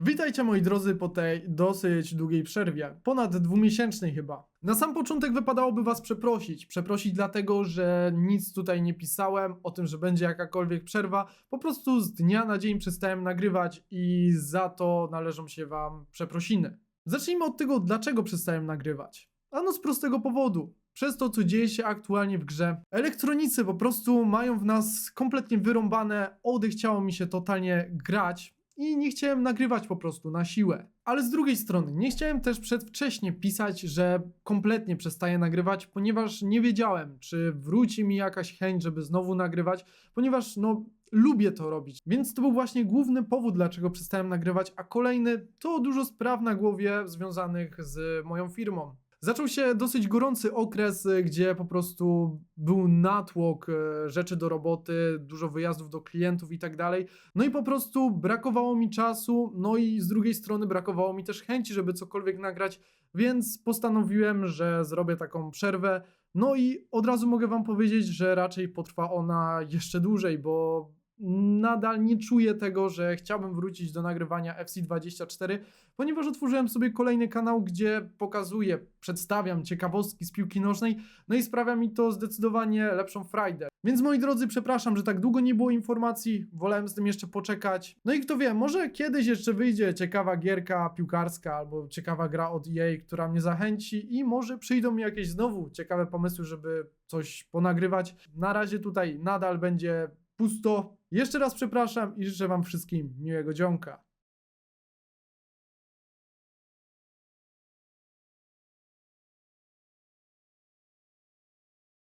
Witajcie moi drodzy po tej dosyć długiej przerwie, ponad dwumiesięcznej chyba. Na sam początek wypadałoby was przeprosić. Przeprosić dlatego, że nic tutaj nie pisałem o tym, że będzie jakakolwiek przerwa. Po prostu z dnia na dzień przestałem nagrywać i za to należą się wam przeprosiny. Zacznijmy od tego, dlaczego przestałem nagrywać. Ano z prostego powodu. Przez to, co dzieje się aktualnie w grze. Elektronicy po prostu mają w nas kompletnie wyrąbane, odechciało mi się totalnie grać i nie chciałem nagrywać po prostu na siłę. Ale z drugiej strony, nie chciałem też przedwcześnie pisać, że kompletnie przestaję nagrywać, ponieważ nie wiedziałem, czy wróci mi jakaś chęć, żeby znowu nagrywać, ponieważ no lubię to robić. Więc to był właśnie główny powód, dlaczego przestałem nagrywać, a kolejny to dużo spraw na głowie związanych z moją firmą. Zaczął się dosyć gorący okres, y, gdzie po prostu był natłok e, rzeczy do roboty, dużo wyjazdów do klientów i tak dalej. No i po prostu brakowało mi czasu, no i z drugiej strony brakowało mi też chęci, żeby cokolwiek nagrać, więc postanowiłem, że zrobię taką przerwę. No i od razu mogę Wam powiedzieć, że raczej potrwa ona jeszcze dłużej, bo nadal nie czuję tego, że chciałbym wrócić do nagrywania FC24, ponieważ otworzyłem sobie kolejny kanał, gdzie pokazuję, przedstawiam ciekawostki z piłki nożnej, no i sprawia mi to zdecydowanie lepszą frajdę. Więc moi drodzy, przepraszam, że tak długo nie było informacji, wolałem z tym jeszcze poczekać. No i kto wie, może kiedyś jeszcze wyjdzie ciekawa gierka piłkarska albo ciekawa gra od EA, która mnie zachęci i może przyjdą mi jakieś znowu ciekawe pomysły, żeby coś ponagrywać. Na razie tutaj nadal będzie pusto. Jeszcze raz przepraszam i życzę Wam wszystkim miłego dzionka.